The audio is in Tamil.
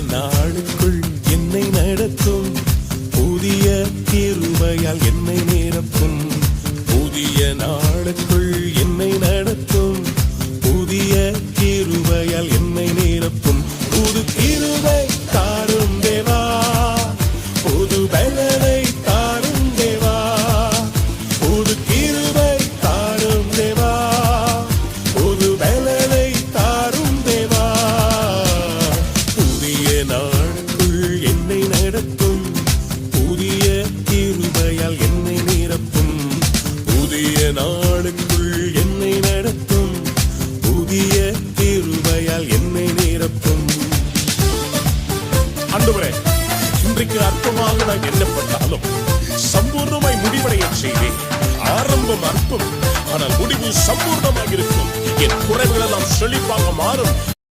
நாளுக்குள் என்னை நடத்தும். புதிய கிருபையால் என்னை நிரப்பும். புதிய நாளுக்குள் என்னை நடத்தும். புதிய கிருபையால் என்னை நிரப்பும். புது கிருபை தாரும் தேவா. புது பலனை என்னை புதிய கிருபையால் என்னை நிரப்பும். புதிய நாளுக்குள் என்னை நடத்தும். புதிய கிருபையால் என்னை நிரப்பும். ஆண்டவரே இன்றைக்கு அற்பமாக நான் எண்ணப்பட்டாலும் சம்பூர்ணமாய் முடிவடைய செய்வேன். ஆரம்பம் அற்பம் ஆனால் முடிவு சம்பூர்ணமாக இருக்கும். என் குறைவுகள் செழிப்பாக மாறும்.